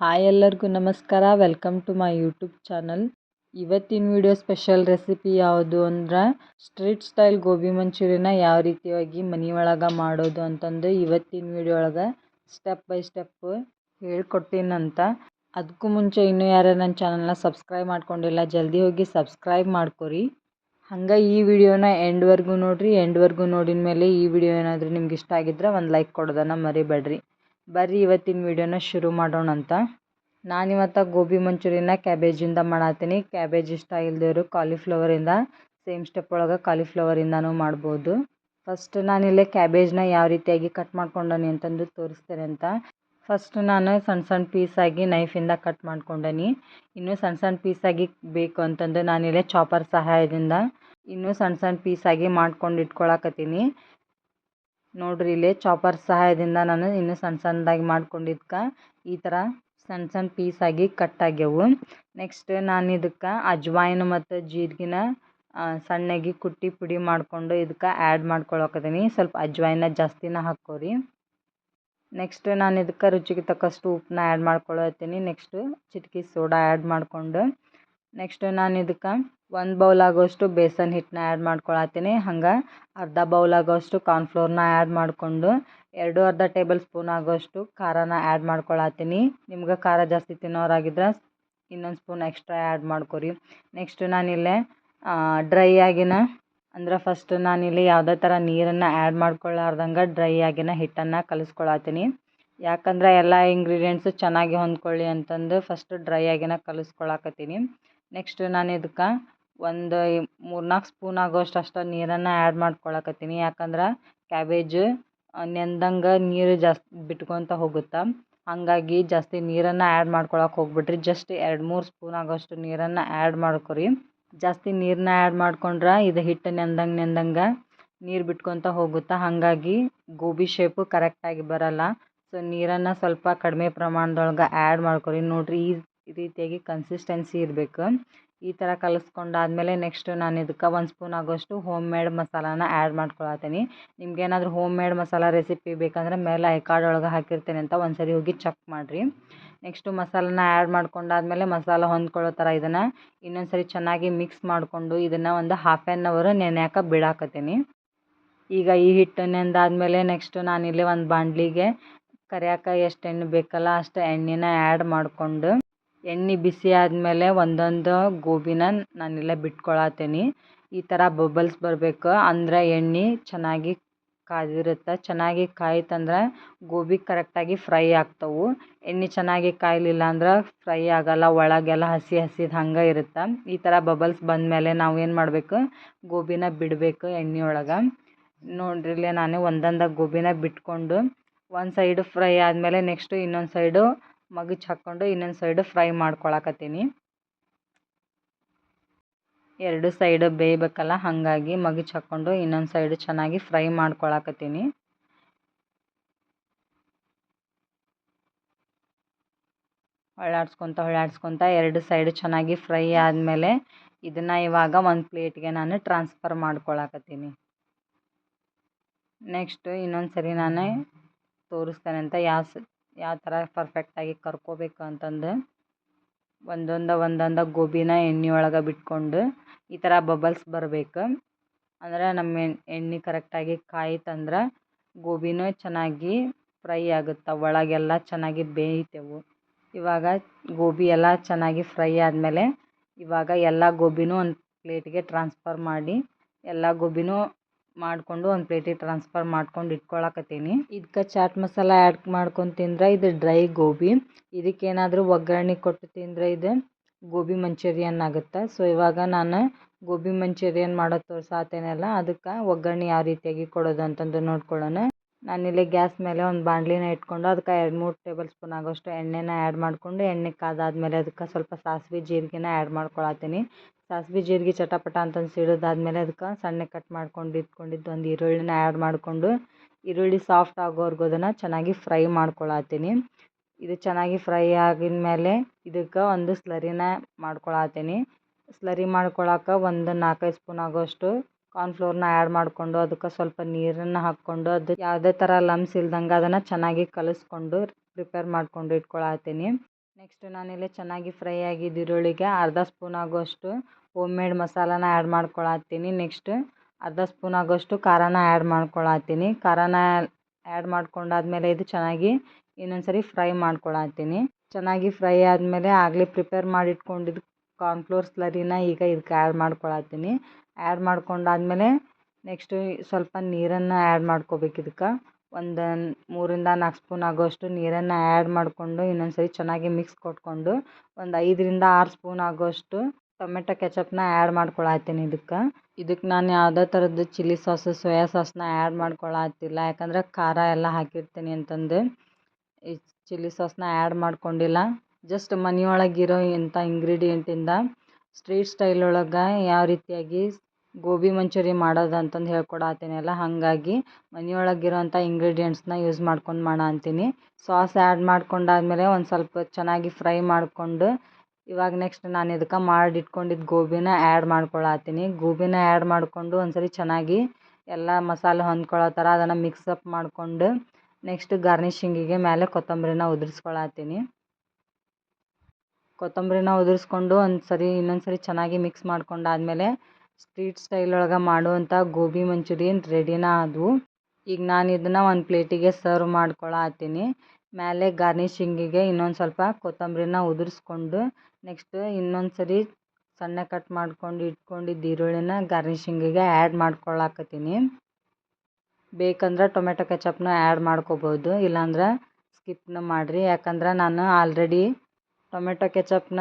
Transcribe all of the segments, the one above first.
Hi ಎಲ್ಲರಿಗೂ ನಮಸ್ಕಾರ. Welcome to my YouTube channel ಇವತ್ತಿನ ವಿಡಿಯೋ ಸ್ಪೆಷಲ್ ರೆಸಿಪಿ ಯಾವುದು ಅಂದ್ರೆ ಸ್ಟ್ರೀಟ್ ಸ್ಟೈಲ್ ಗೋಬಿ ಮಂಚೂರಿನ ಯಾವ ರೀತಿಯಾಗಿ ಮನೆ ಒಳಗೆ ಮಾಡೋದು ಅಂತಂದು ಇವತ್ತಿನ ವಿಡಿಯೋ ಒಳಗೆ ಸ್ಟೆಪ್ ಬೈ ಸ್ಟೆಪ್ ಹೇಳ್ಕೊಡ್ತೀನಂತ ಅದಕ್ಕೂ ಮುಂಚೆ ಇನ್ನೂ ಯಾರು ನನ್ನ ಚಾನಲ್ನ ಸಬ್ಸ್ಕ್ರೈಬ್ ಮಾಡ್ಕೊಂಡಿಲ್ಲ, ಜಲ್ದಿ ಹೋಗಿ ಸಬ್ಸ್ಕ್ರೈಬ್ ಮಾಡ್ಕೊರಿ. ಹಂಗೆ ಈ ವಿಡಿಯೋನ ಎಂಡ್ವರೆಗೂ ನೋಡಿರಿ ಎಂಡ್ವರೆಗೂ ನೋಡಿದ ಮೇಲೆ ಈ ವಿಡಿಯೋ ಏನಾದರೂ ನಿಮ್ಗೆ ಇಷ್ಟ ಆಗಿದ್ರೆ ಒಂದು ಲೈಕ್ ಕೊಡೋದನ್ನು ಮರಿಬೇಡ್ರಿ. ಬರ್ರಿ, ಇವತ್ತಿನ ವಿಡಿಯೋನ ಶುರು ಮಾಡೋಣ ಅಂತ. ನಾನಿವತ್ತು ಗೋಬಿ ಮಂಚೂರಿಯನ್ನ ಕ್ಯಾಬೇಜಿಂದ ಮಾಡತ್ತೀನಿ ಕ್ಯಾಬೇಜ್ ಇಷ್ಟ ಕಾಲಿಫ್ಲವರ್ ಕಾಲಿಫ್ಲವರಿಂದ ಸೇಮ್ ಸ್ಟೆಪ್ ಒಳಗೆ ಕಾಲಿಫ್ಲವರಿಂದನೂ ಮಾಡ್ಬೋದು. ಫಸ್ಟ್ ನಾನಿಲ್ಲೇ ಕ್ಯಾಬೇಜ್ನ ಯಾವ ರೀತಿಯಾಗಿ ಕಟ್ ಮಾಡ್ಕೊಂಡನಿ ಅಂತಂದು ತೋರಿಸ್ತೇನೆ ಅಂತ. ಫಸ್ಟ್ ನಾನು ಸಣ್ಣ ಸಣ್ಣ ಪೀಸಾಗಿ ನೈಫಿಂದ ಕಟ್ ಮಾಡ್ಕೊಂಡನಿ. ಇನ್ನೂ ಸಣ್ಣ ಸಣ್ಣ ಪೀಸಾಗಿ ಬೇಕು ಅಂತಂದು ನಾನಿಲ್ಲೇ ಚಾಪರ್ ಸಹಾಯದಿಂದ ಇನ್ನೂ ಸಣ್ಣ ಸಣ್ಣ ಪೀಸಾಗಿ ಮಾಡ್ಕೊಂಡು ಇಟ್ಕೊಳಕತ್ತೀನಿ. ನೋಡ್ರಿ ಇಲ್ಲಿ ಚಾಪರ್ ಸಹಾಯದಿಂದ ನಾನು ಇನ್ನು ಸಣ್ಣ ಸಣ್ಣದಾಗಿ ಮಾಡ್ಕೊಂಡಿದ್ಕೆ. ಈ ಥರ ಸಣ್ಣ ಸಣ್ಣ ಪೀಸಾಗಿ ಕಟ್ ಆಗ್ಯವು. ನೆಕ್ಸ್ಟ್ ನಾನು ಇದಕ್ಕೆ ಅಜ್ವಾಯಿನ್ ಮತ್ತು ಜೀರಿಗೆನ ಸಣ್ಣಗೆ ಕುಟ್ಟಿ ಪುಡಿ ಮಾಡಿಕೊಂಡು ಇದಕ್ಕೆ ಆ್ಯಡ್ ಮಾಡ್ಕೊಳಕತ್ತೀನಿ. ಸ್ವಲ್ಪ ಅಜ್ವಾಯಿನ ಜಾಸ್ತಿನ ಹಾಕೋರಿ. ನೆಕ್ಸ್ಟ್ ನಾನು ಇದಕ್ಕೆ ರುಚಿಗೆ ತಕ್ಕಷ್ಟು ಉಪ್ಪನ್ನ ಆ್ಯಡ್ ಮಾಡ್ಕೊಳತ್ತೀನಿ. ನೆಕ್ಸ್ಟು ಚಿಟಕಿ ಸೋಡಾ ಆ್ಯಡ್ ಮಾಡಿಕೊಂಡು. ನೆಕ್ಸ್ಟ್ ನಾನು ಇದಕ್ಕೆ ಒಂದು ಬೌಲ್ ಆಗೋಷ್ಟು ಬೇಸನ್ ಹಿಟ್ಟನ್ನ ಆ್ಯಡ್ ಮಾಡ್ಕೊಳತ್ತೀನಿ. ಹಂಗೆ ಅರ್ಧ ಬೌಲ್ ಆಗೋಷ್ಟು ಕಾರ್ನ್ಫ್ಲೋರ್ನ ಆ್ಯಡ್ ಮಾಡಿಕೊಂಡು ಎರಡು ಅರ್ಧ ಟೇಬಲ್ ಸ್ಪೂನ್ ಆಗೋಷ್ಟು ಖಾರನ ಆ್ಯಡ್ ಮಾಡ್ಕೊಳತ್ತೀನಿ. ನಿಮ್ಗೆ ಖಾರ ಜಾಸ್ತಿ ತಿನ್ನೋರಾಗಿದ್ರೆ ಇನ್ನೊಂದು ಸ್ಪೂನ್ ಎಕ್ಸ್ಟ್ರಾ ಆ್ಯಡ್ ಮಾಡ್ಕೊರಿ. ನೆಕ್ಸ್ಟ್ ನಾನಿಲ್ಲೇ ಡ್ರೈ ಆಗಿನ, ಅಂದ್ರೆ ಫಸ್ಟ್ ನಾನಿಲ್ಲಿ ಯಾವುದೇ ಥರ ನೀರನ್ನು ಆ್ಯಡ್ ಮಾಡ್ಕೊಳ್ಳಾರ್ದಂಗೆ ಡ್ರೈ ಆಗಿನ ಹಿಟ್ಟನ್ನು ಕಲಿಸ್ಕೊಳತ್ತೀನಿ. ಯಾಕಂದ್ರೆ ಎಲ್ಲ ಇಂಗ್ರೀಡಿಯೆಂಟ್ಸು ಚೆನ್ನಾಗಿ ಹೊಂದ್ಕೊಳ್ಳಿ ಅಂತಂದು ಫಸ್ಟ್ ಡ್ರೈ ಆಗಿನ ಕಲಿಸ್ಕೊಳಕತ್ತೀನಿ. ನೆಕ್ಸ್ಟ್ ನಾನು ಇದಕ್ಕೆ ಒಂದು ಮೂರ್ನಾಲ್ಕು ಸ್ಪೂನ್ ಆಗೋಷ್ಟು ಅಷ್ಟು ನೀರನ್ನು ಆ್ಯಡ್ ಮಾಡ್ಕೊಳಕತ್ತೀನಿ. ಯಾಕಂದ್ರೆ ಕ್ಯಾಬೇಜ್ ನೆಂದಂಗೆ ನೀರು ಜಾಸ್ತಿ ಬಿಟ್ಕೊತ ಹೋಗುತ್ತೆ. ಹಾಗಾಗಿ ಜಾಸ್ತಿ ನೀರನ್ನು ಆ್ಯಡ್ ಮಾಡ್ಕೊಳಕ್ಕೆ ಹೋಗ್ಬಿಡ್ರಿ. ಜಸ್ಟ್ ಎರಡು, ಮೂರು ಸ್ಪೂನ್ ಆಗೋಷ್ಟು ನೀರನ್ನು ಆ್ಯಡ್ ಮಾಡ್ಕೊರಿ. ಜಾಸ್ತಿ ನೀರನ್ನ ಆ್ಯಡ್ ಮಾಡ್ಕೊಂಡ್ರೆ ಇದು ಹಿಟ್ಟು ನೆಂದಂಗೆ ನೆಂದಂಗೆ ನೀರು ಬಿಟ್ಕೊತ ಹೋಗುತ್ತೆ. ಹಾಗಾಗಿ ಗೋಬಿ ಶೇಪು ಕರೆಕ್ಟಾಗಿ ಬರಲ್ಲ. ಸೊ ನೀರನ್ನು ಸ್ವಲ್ಪ ಕಡಿಮೆ ಪ್ರಮಾಣದೊಳಗೆ ಆ್ಯಡ್ ಮಾಡ್ಕೊರಿ. ನೋಡಿರಿ ಈ ರೀತಿಯಾಗಿ ಕನ್ಸಿಸ್ಟೆನ್ಸಿ ಇರಬೇಕು. ಈ ಥರ ಕಲಸ್ಕೊಂಡಾದ್ಮೇಲೆ ನೆಕ್ಸ್ಟ್ ನಾನು ಇದಕ್ಕೆ ಒಂದು ಸ್ಪೂನ್ ಆಗೋಷ್ಟು ಹೋಮ್ ಮೇಡ್ ಮಸಾಲಾನ ಆ್ಯಡ್ ಮಾಡ್ಕೊಳತ್ತೀನಿ. ನಿಮ್ಗೇನಾದರೂ ಹೋಮ್ ಮೇಡ್ ಮಸಾಲ ರೆಸಿಪಿ ಬೇಕಂದ್ರೆ ಮೇಲೆ ಐ ಕಾರ್ಡ್ ಒಳಗೆ ಹಾಕಿರ್ತೀನಿ ಅಂತ ಒಂದು ಸರಿ ಹೋಗಿ ಚೆಕ್ ಮಾಡಿರಿ. ನೆಕ್ಸ್ಟು ಮಸಾಲನ ಆ್ಯಡ್ ಮಾಡ್ಕೊಂಡಾದ್ಮೇಲೆ ಮಸಾಲ ಹೊಂದ್ಕೊಳ್ಳೋ ಥರ ಇದನ್ನು ಇನ್ನೊಂದು ಸರಿ ಚೆನ್ನಾಗಿ ಮಿಕ್ಸ್ ಮಾಡಿಕೊಂಡು ಇದನ್ನು ಒಂದು ಹಾಫ್ ಆ್ಯನ್ ಅವರ್ ನೆನೆಯಾಕ ಬಿಡಾಕತ್ತೀನಿ. ಈಗ ಈ ಹಿಟ್ಟು ನೆಂದಾದ್ಮೇಲೆ ನೆಕ್ಸ್ಟು ನಾನಿಲ್ಲಿ ಒಂದು ಬಾಂಡ್ಲಿಗೆ ಕರಿಯಾಕ ಎಷ್ಟು ಎಣ್ಣೆ ಬೇಕಲ್ಲ ಅಷ್ಟು ಎಣ್ಣೆನ ಆ್ಯಡ್ ಮಾಡಿಕೊಂಡು ಎಣ್ಣೆ ಬಿಸಿ ಆದಮೇಲೆ ಒಂದೊಂದು ಗೋಬಿನ ನಾನಿಲ್ಲೇ ಬಿಟ್ಕೊಳತ್ತೀನಿ ಈ ಥರ ಬಬಲ್ಸ್ ಬರಬೇಕು. ಅಂದರೆ ಎಣ್ಣೆ ಚೆನ್ನಾಗಿ ಕಾದಿರುತ್ತೆ. ಚೆನ್ನಾಗಿ ಕಾಯ್ತಂದ್ರೆ ಗೋಬಿ ಕರೆಕ್ಟಾಗಿ ಫ್ರೈ ಆಗ್ತವೆ. ಎಣ್ಣೆ ಚೆನ್ನಾಗಿ ಕಾಯಲಿಲ್ಲ ಅಂದ್ರೆ ಫ್ರೈ ಆಗೋಲ್ಲ, ಒಳಗೆಲ್ಲ ಹಸಿ ಹಸಿದು ಹಂಗೆ ಇರುತ್ತೆ. ಈ ಥರ ಬಬಲ್ಸ್ ಬಂದಮೇಲೆ ನಾವು ಏನು ಮಾಡಬೇಕು? ಗೋಬಿನ ಬಿಡಬೇಕು ಎಣ್ಣೆ ಒಳಗೆ ನೋಡ್ರಿಲ್ಲೇ ನಾನೇ ನಾನು ಒಂದೊಂದ ಗೋಬಿನ ಬಿಟ್ಕೊಂಡು ಒಂದು ಸೈಡು ಫ್ರೈ ಆದಮೇಲೆ ನೆಕ್ಸ್ಟು ಇನ್ನೊಂದು ಸೈಡು ಮಗುಚ್ ಹಾಕ್ಕೊಂಡು ಇನ್ನೊಂದು ಸೈಡು ಫ್ರೈ ಮಾಡ್ಕೊಳಕತ್ತೀನಿ. ಎರಡು ಸೈಡು ಬೇಯಬೇಕಲ್ಲ, ಹಾಗಾಗಿ ಮಗುಚ್ ಹಾಕ್ಕೊಂಡು ಇನ್ನೊಂದು ಸೈಡು ಚೆನ್ನಾಗಿ ಫ್ರೈ ಮಾಡ್ಕೊಳಕತ್ತೀನಿ. ಹೊಳ್ಳಾಡ್ಸ್ಕೊತ ಹೊಳ್ಳಾಡ್ಸ್ಕೊತ ಎರಡು ಸೈಡು ಚೆನ್ನಾಗಿ ಫ್ರೈ ಆದಮೇಲೆ ಇದನ್ನು ಇವಾಗ ಒಂದು ಪ್ಲೇಟ್ಗೆ ನಾನು ಟ್ರಾನ್ಸ್ಫರ್ ಮಾಡ್ಕೊಳಕತ್ತೀನಿ. ನೆಕ್ಸ್ಟು ಇನ್ನೊಂದು ಸರಿ ನಾನು ತೋರಿಸ್ತೇನೆ ಅಂತ ಯಾವ ಯಾವ ಥರ ಪರ್ಫೆಕ್ಟಾಗಿ ಕರ್ಕೋಬೇಕು ಅಂತಂದು. ಒಂದೊಂದು ಒಂದೊಂದು ಗೋಬಿನ ಎಣ್ಣೆ ಒಳಗೆ ಬಿಟ್ಕೊಂಡು ಈ ಥರ ಬಬಲ್ಸ್ ಬರಬೇಕು. ಅಂದ್ರೆ ನಮ್ಮ ಎಣ್ಣೆ ಕರೆಕ್ಟಾಗಿ ಕಾಯ್ತಂದ್ರೆ ಗೋಬಿನೂ ಚೆನ್ನಾಗಿ ಫ್ರೈ ಆಗುತ್ತೆ, ಒಳಗೆಲ್ಲ ಚೆನ್ನಾಗಿ ಬೇಯ್ತೇವೆ. ಇವಾಗ ಗೋಬಿ ಎಲ್ಲ ಚೆನ್ನಾಗಿ ಫ್ರೈ ಆದಮೇಲೆ ಇವಾಗ ಎಲ್ಲ ಗೋಬಿನೂ ಒಂದು ಪ್ಲೇಟಿಗೆ ಟ್ರಾನ್ಸ್ಫರ್ ಮಾಡಿ, ಎಲ್ಲ ಗೋಬಿನೂ ಮಾಡಿಕೊಂಡು ಒಂದು ಪ್ಲೇಟಿಗೆ ಟ್ರಾನ್ಸ್ಫರ್ ಮಾಡ್ಕೊಂಡು ಇಟ್ಕೊಳಕತ್ತೀನಿ. ಇದಕ್ಕೆ ಚಾಟ್ ಮಸಾಲ ಆ್ಯಡ್ ಮಾಡ್ಕೊಂಡು ತಿಂದರೆ ಇದು ಡ್ರೈ ಗೋಬಿ. ಇದಕ್ಕೇನಾದರೂ ಒಗ್ಗರಣೆ ಕೊಟ್ಟು ತಿಂದರೆ ಇದು ಗೋಬಿ ಮಂಚೂರಿಯನ್ ಆಗುತ್ತೆ. ಸೊ ಇವಾಗ ನಾನು ಗೋಬಿ ಮಂಚೂರಿಯನ್ ಮಾಡೋದು ತೋರ್ಸಾತೇನಲ್ಲ, ಅದಕ್ಕೆ ಒಗ್ಗರಣೆ ಯಾವ ರೀತಿಯಾಗಿ ಕೊಡೋದು ಅಂತಂದು ನೋಡ್ಕೊಳ್ಳೋಣ. ನಾನಿಲ್ಲಿ ಗ್ಯಾಸ್ ಮೇಲೆ ಒಂದು ಬಾಣಲಿನ ಇಟ್ಕೊಂಡು ಅದಕ್ಕೆ ಎರಡು ಮೂರು ಟೇಬಲ್ ಸ್ಪೂನ್ ಆಗೋಷ್ಟು ಎಣ್ಣೆನ ಆ್ಯಡ್ ಮಾಡಿಕೊಂಡು ಎಣ್ಣೆ ಕಾದಾದ್ಮೇಲೆ ಅದಕ್ಕೆ ಸ್ವಲ್ಪ ಸಾಸಿವೆ, ಜೀರಿಗೆನ ಆ್ಯಡ್ ಮಾಡ್ಕೊಳತ್ತೀನಿ ಸಾಸಿವೆ ಜೀರಿಗೆ ಚಟಪಟ ಅಂತಂದು ಸಿಡಿದಾದ್ಮೇಲೆ ಅದಕ್ಕೆ ಸಣ್ಣಗೆ ಕಟ್ ಮಾಡ್ಕೊಂಡು ಇಟ್ಕೊಂಡಿದ್ದು ಒಂದು ಈರುಳ್ಳಿನ ಆ್ಯಡ್ ಮಾಡಿಕೊಂಡು, ಈರುಳ್ಳಿ ಸಾಫ್ಟ್ ಆಗೋವರೆಗೂ ಅದನ್ನು ಚೆನ್ನಾಗಿ ಫ್ರೈ ಮಾಡ್ಕೊಳತ್ತೀನಿ ಇದು ಚೆನ್ನಾಗಿ ಫ್ರೈ ಆಗಿದ ಮೇಲೆ ಇದಕ್ಕೆ ಒಂದು ಸ್ಲರಿನ ಮಾಡ್ಕೊಳತ್ತೀನಿ ಸ್ಲರಿ ಮಾಡ್ಕೊಳಕ್ಕೆ ಒಂದು ನಾಲ್ಕೈದು ಸ್ಪೂನ್ ಆಗೋಷ್ಟು ಕಾರ್ನ್ಫ್ಲೋರ್ನ ಆ್ಯಡ್ ಮಾಡಿಕೊಂಡು ಅದಕ್ಕೆ ಸ್ವಲ್ಪ ನೀರನ್ನು ಹಾಕ್ಕೊಂಡು ಅದು ಯಾವುದೇ ಥರ ಲಮ್ಸ್ ಇಲ್ದಂಗೆ ಅದನ್ನು ಚೆನ್ನಾಗಿ ಕಲಸ್ಕೊಂಡು ಪ್ರಿಪೇರ್ ಮಾಡ್ಕೊಂಡು ಇಟ್ಕೊಳತ್ತೀನಿ ನೆಕ್ಸ್ಟ್ ನಾನಿಲ್ಲಿ ಚೆನ್ನಾಗಿ ಫ್ರೈ ಆಗಿದ್ದ ಈರುಳ್ಳಿಗೆ ಅರ್ಧ ಸ್ಪೂನ್ ಆಗೋಷ್ಟು ಹೋಮ್ ಮೇಡ್ ಮಸಾಲಾನ ಆ್ಯಡ್ ಮಾಡ್ಕೊಳತ್ತೀನಿ. ನೆಕ್ಸ್ಟ್ ಅರ್ಧ ಸ್ಪೂನ್ ಆಗೋಷ್ಟು ಖಾರನ ಆ್ಯಡ್ ಮಾಡ್ಕೊಳತ್ತೀನಿ. ಖಾರನ ಆ್ಯಡ್ ಮಾಡ್ಕೊಂಡಾದ್ಮೇಲೆ ಇದು ಚೆನ್ನಾಗಿ ಇನ್ನೊಂದು ಸರಿ ಫ್ರೈ ಮಾಡ್ಕೊಳತ್ತೀನಿ. ಚೆನ್ನಾಗಿ ಫ್ರೈ ಆದಮೇಲೆ ಆಗಲೇ ಪ್ರಿಪೇರ್ ಮಾಡಿಟ್ಕೊಂಡಿದ್ದು ಕಾರ್ನ್ಫ್ಲೋರ್ ಸ್ಲರಿನ ಈಗ ಇದಕ್ಕೆ ಆ್ಯಡ್ ಮಾಡ್ಕೊಳತ್ತೀನಿ. ಆ್ಯಡ್ ಮಾಡ್ಕೊಂಡಾದ್ಮೇಲೆ ನೆಕ್ಸ್ಟು ಸ್ವಲ್ಪ ನೀರನ್ನು ಆ್ಯಡ್ ಮಾಡ್ಕೋಬೇಕು ಇದಕ್ಕೆ ಒಂದು ಮೂರರಿಂದ ನಾಲ್ಕು ಸ್ಪೂನ್ ಆಗೋಷ್ಟು ನೀರನ್ನು ಆ್ಯಡ್ ಮಾಡಿಕೊಂಡು ಇನ್ನೊಂದು ಸರಿ ಚೆನ್ನಾಗಿ ಮಿಕ್ಸ್ ಕೊಟ್ಕೊಂಡು ಒಂದು ಐದರಿಂದ ಆರು ಸ್ಪೂನ್ ಆಗೋಷ್ಟು ಟೊಮೆಟೊ ಕೆಚಪ್ನ ಆ್ಯಡ್ ಮಾಡ್ಕೊಳತ್ತೀನಿ ಇದಕ್ಕೆ. ಇದಕ್ಕೆ ನಾನು ಯಾವುದೇ ಥರದ್ದು ಚಿಲ್ಲಿ ಸಾಸ್, ಸೋಯಾ ಸಾಸ್ನ ಆ್ಯಡ್ ಮಾಡ್ಕೊಳತ್ತಿಲ್ಲ ಯಾಕಂದ್ರೆ ಖಾರ ಎಲ್ಲ ಹಾಕಿರ್ತೀನಿ ಅಂತಂದು. ಈ ಚಿಲ್ಲಿ ಸಾಸ್ನ ಆ್ಯಡ್ ಮಾಡ್ಕೊಂಡಿಲ್ಲ. ಜಸ್ಟ್ ಮನೆಯೊಳಗಿರೋ ಇಂಥ ಇಂಗ್ರೀಡಿಯೆಂಟಿಂದ ಸ್ಟ್ರೀಟ್ ಸ್ಟೈಲ್ ಒಳಗೆ ಯಾವ ರೀತಿಯಾಗಿ ಗೋಬಿ ಮಂಚೂರಿ ಮಾಡೋದು ಅಂತಂದು ಹೇಳ್ಕೊಡತ್ತೀನಲ್ಲ ಹಾಗಾಗಿ ಮನೆಯೊಳಗಿರೋಂಥ ಇಂಗ್ರೀಡಿಯೆಂಟ್ಸ್ನ ಯೂಸ್ ಮಾಡ್ಕೊಂಡು ಮಾಡ ಅಂತೀನಿ. ಸಾಸ್ ಆ್ಯಡ್ ಮಾಡ್ಕೊಂಡಾದ್ಮೇಲೆ ಒಂದು ಸ್ವಲ್ಪ ಚೆನ್ನಾಗಿ ಫ್ರೈ ಮಾಡಿಕೊಂಡು ಇವಾಗ ನೆಕ್ಸ್ಟ್ ನಾನು ಇದಕ್ಕೆ ಮಾಡಿ ಇಟ್ಕೊಂಡಿದ್ದ ಗೋಬಿನ ಆ್ಯಡ್ ಮಾಡ್ಕೊಳತ್ತೀನಿ ಗೋಬಿನ ಆ್ಯಡ್ ಮಾಡಿಕೊಂಡು ಒಂದು ಸರಿ ಚೆನ್ನಾಗಿ ಎಲ್ಲ ಮಸಾಲೆ ಹೊಂದ್ಕೊಳ್ಳೋ ಥರ ಅದನ್ನು ಮಿಕ್ಸಪ್ ಮಾಡಿಕೊಂಡು ನೆಕ್ಸ್ಟ್ ಗಾರ್ನಿಷಿಂಗಿಗೆ ಮೇಲೆ ಕೊತ್ತಂಬರಿನ ಉದುರಿಸ್ಕೊಳತ್ತೀನಿ ಕೊತ್ತಂಬರಿನ ಉದುರಿಸ್ಕೊಂಡು ಒಂದು ಸರಿ ಇನ್ನೊಂದು ಸರಿ ಚೆನ್ನಾಗಿ ಮಿಕ್ಸ್ ಮಾಡ್ಕೊಂಡಾದ್ಮೇಲೆ ಸ್ಟ್ರೀಟ್ ಸ್ಟೈಲ್ ಒಳಗೆ ಮಾಡುವಂಥ ಗೋಬಿ ಮಂಚೂರಿಯನ್ ರೆಡಿನ ಆದವು. ಈಗ ನಾನು ಇದನ್ನು ಒಂದು ಪ್ಲೇಟಿಗೆ ಸರ್ವ್ ಮಾಡ್ಕೊಳತ್ತೀನಿ ಮೇಲೆ ಗಾರ್ನಿಷಿಂಗಿಗೆ ಇನ್ನೊಂದು ಸ್ವಲ್ಪ ಕೊತ್ತಂಬರಿನ ಉದುರಿಸ್ಕೊಂಡು ನೆಕ್ಸ್ಟ್ ಇನ್ನೊಂದು ಸರಿ ಸಣ್ಣ ಕಟ್ ಮಾಡ್ಕೊಂಡು ಇಟ್ಕೊಂಡಿದ್ದ ಈರುಳ್ಳಿನ ಗಾರ್ನಿಷಿಂಗಿಗೆ ಆ್ಯಡ್ ಮಾಡ್ಕೊಳಕತ್ತೀನಿ. ಬೇಕಂದ್ರೆ ಟೊಮೆಟೊ ಕೆಚಪ್ನ ಆ್ಯಡ್ ಮಾಡ್ಕೋಬೋದು. ಇಲ್ಲಾಂದ್ರೆ ಸ್ಕಿಪ್ನ ಮಾಡಿರಿ. ಯಾಕಂದ್ರೆ ನಾನು ಆಲ್ರೆಡಿ ಟೊಮೆಟೊ ಕೆಚಪ್ನ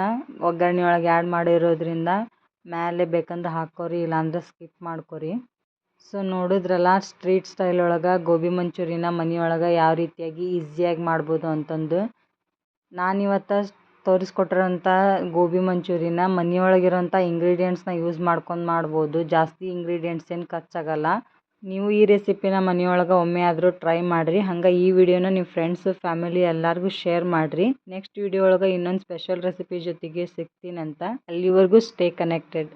ಒಗ್ಗರಣೆ ಒಳಗೆ ಆ್ಯಡ್ ಮಾಡಿರೋದ್ರಿಂದ ಮೇಲೆ ಬೇಕಂದ್ರೆ ಹಾಕ್ಕೋರಿ ಇಲ್ಲಾಂದ್ರೆ ಸ್ಕಿಪ್ ಮಾಡ್ಕೋರಿ. ಸೊ ನೋಡಿದ್ರಲ್ಲ ಸ್ಟ್ರೀಟ್ ಸ್ಟೈಲ್ ಒಳಗೆ, ಗೋಬಿ ಮಂಚೂರಿನ ಮನೆಯೊಳಗೆ ಯಾವ ರೀತಿಯಾಗಿ ಈಸಿಯಾಗಿ ಮಾಡ್ಬೋದು ಅಂತಂದು. ನಾನಿವತ್ತು ತೋರಿಸ್ಕೊಟ್ಟಿರೋಂಥ ಗೋಬಿ ಮಂಚೂರಿನ ಮನೆಯೊಳಗಿರೋಂಥ ಇಂಗ್ರೀಡಿಯೆಂಟ್ಸ್ನ ಯೂಸ್ ಮಾಡ್ಕೊಂಡು ಮಾಡ್ಬೋದು. ಜಾಸ್ತಿ ಇಂಗ್ರೀಡಿಯೆಂಟ್ಸ್ ಏನು ಖರ್ಚಾಗಲ್ಲ. ನೀವು ಈ ರೆಸಿಪಿನ ಮನೆಯೊಳಗೆ ಒಮ್ಮೆ ಆದರೂ ಟ್ರೈ ಮಾಡಿರಿ. ಹಂಗೆ ಈ ವಿಡಿಯೋನ ನಿಮ್ಮ ಫ್ರೆಂಡ್ಸು ಫ್ಯಾಮಿಲಿ ಎಲ್ಲರಿಗೂ ಶೇರ್ ಮಾಡಿರಿ. ನೆಕ್ಸ್ಟ್ ವಿಡಿಯೋ ಒಳಗೆ ಇನ್ನೊಂದು ಸ್ಪೆಷಲ್ ರೆಸಿಪಿ ಜೊತೆಗೆ ಸಿಗ್ತೀನಂತ. ಅಲ್ಲಿವರೆಗೂ ಸ್ಟೇ ಕನೆಕ್ಟೆಡ್